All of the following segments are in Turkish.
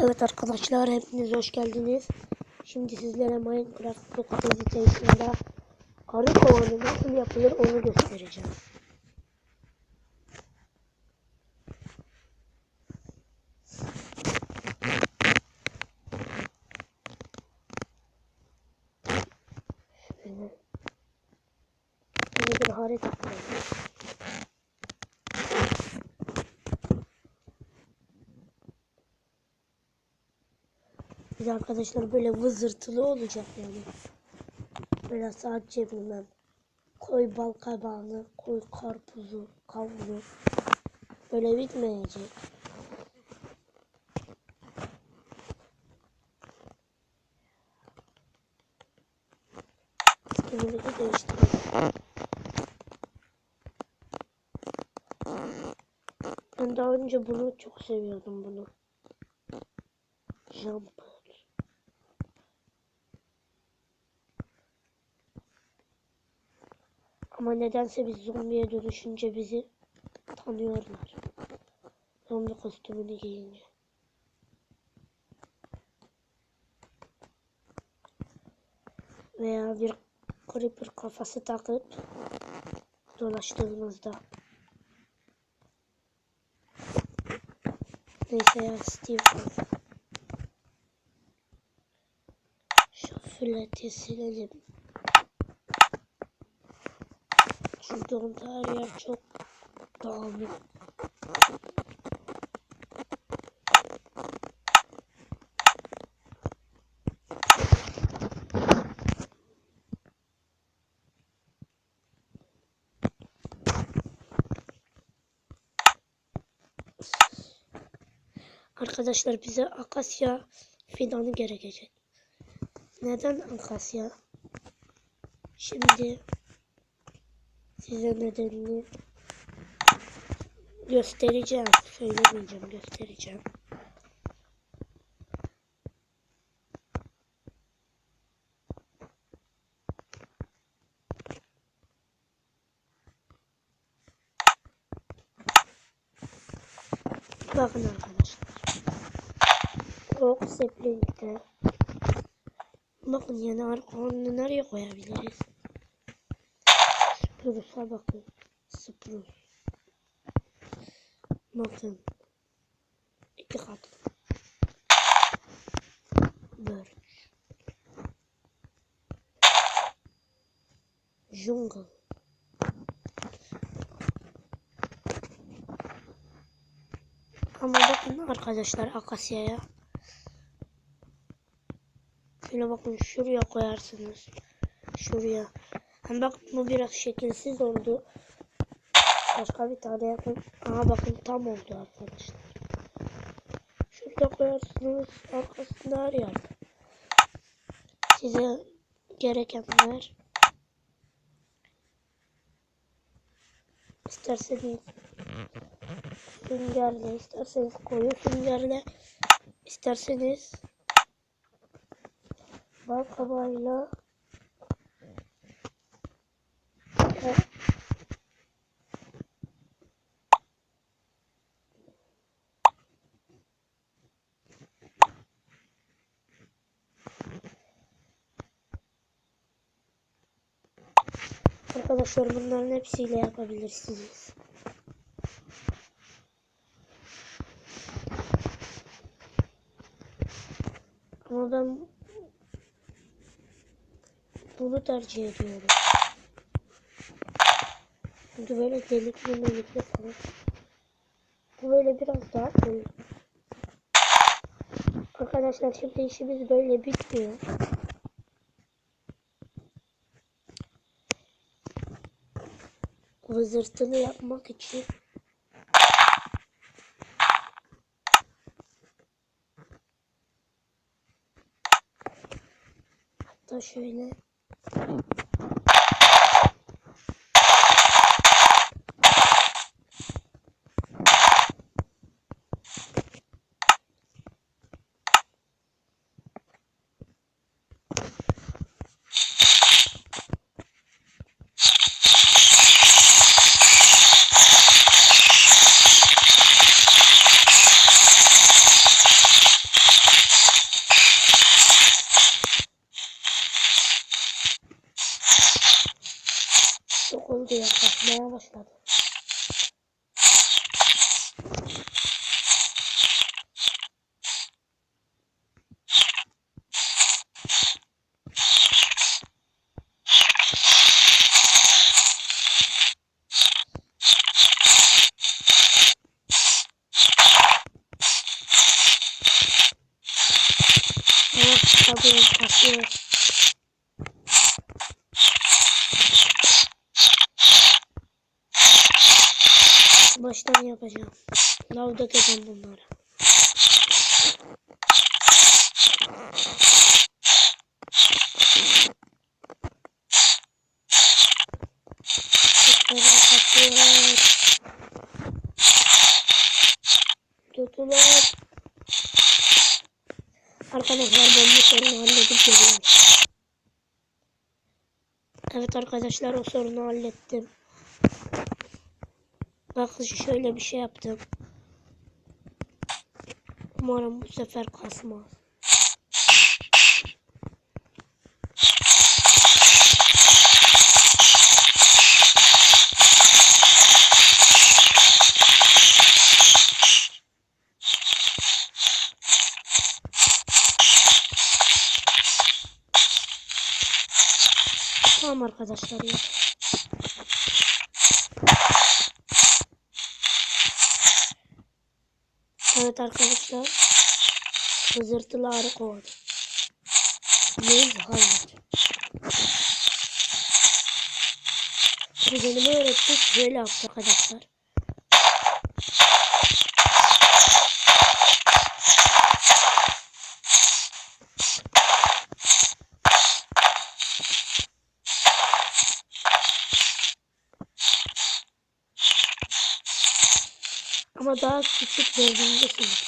Evet arkadaşlar hepiniz hoş geldiniz. Şimdi sizlere Minecraft Pocket Editation'da arı kovanı nasıl yapılır onu göstereceğim. Şöyle. Bir harita kuralım. De arkadaşlar böyle vızırtılı olacak yani. Böyle sadece bilmem. Koy bal kabağını, koy karpuzu, kavunu. Böyle bitmeyecek. Bir değiştirelim. Ben daha önce bunu çok seviyordum bunu. Jump. Ama nedense biz zombiye dönüşünce bizi tanıyorlar. Zombi kostümünü giyince. Veya bir creeper kafası takıp dolaştığımızda. Neyse ya Steve. Şu fleti silelim. Onda her yer çok dağınık. Arkadaşlar bize akasya fidanı gerekecek. Neden akasya? Şimdi size nedenini göstereceğim. Söylemeyeceğim, göstereceğim. Bakın arkadaşlar. Rock Sapling'de Bakın yani arkalarını nereye koyabiliriz? Spruce'a bakın. Spruce. Bakın. İki kat. Birch. Jungle. Ama bakın arkadaşlar akasyaya. Şöyle bakın şuraya koyarsınız. Şuraya. Bak bu biraz şekilsiz oldu. Başka bir tane yapın. Aha bakın tam oldu arkadaşlar. Şurada koyarsınız. Arkasında her yerde. Size gerekenler isterseniz süngerle, isterseniz koyu süngerle, isterseniz bal kabağıyla Arkadaşlar bunların hepsiyle yapabilirsiniz. Ama ben bunu tercih ediyorum. Çünkü böyle delikli melikli falan. Bu böyle biraz daha iyi. Arkadaşlar şimdi işimiz böyle bitmiyor. Vızırtını yapmak için. Hatta şöyle video yaklaşmaya başladı. Evet, tabii, tabii. Baştan yapacağım. Lav dökeceğim kasıyor. Tutular. Arkadaşlar bu sorunu halledip geliyorum. Evet arkadaşlar o sorunu hallettim. Bakın şöyle bir şey yaptım. Umarım bu sefer kasmaz. Tamam arkadaşlar ya. Evet arkadaşlar. Hızırtılı arı kovdu. Neyiz hayır. Kuzenime öğrettik. Böyle yaptı arkadaşlar. Ama daha küçük bölümdesiniz.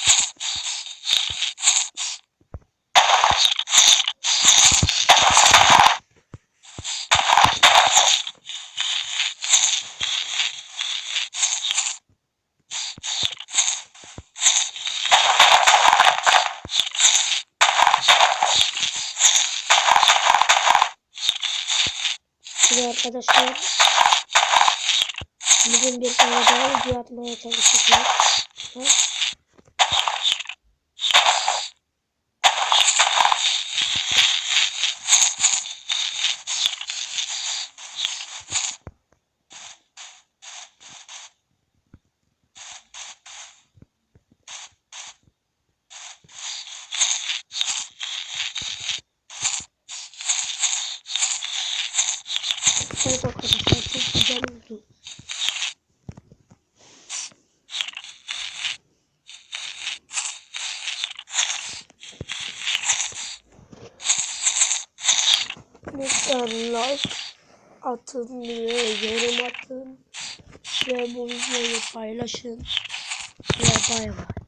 Şimdi arkadaşlar bugün bir tane daha video atmaya çalışacağız. Evet arkadaşlar çok güzel oldu. Lütfen like atın ve yorum atın. Ve bu videoyu paylaşın. Ve bay bay.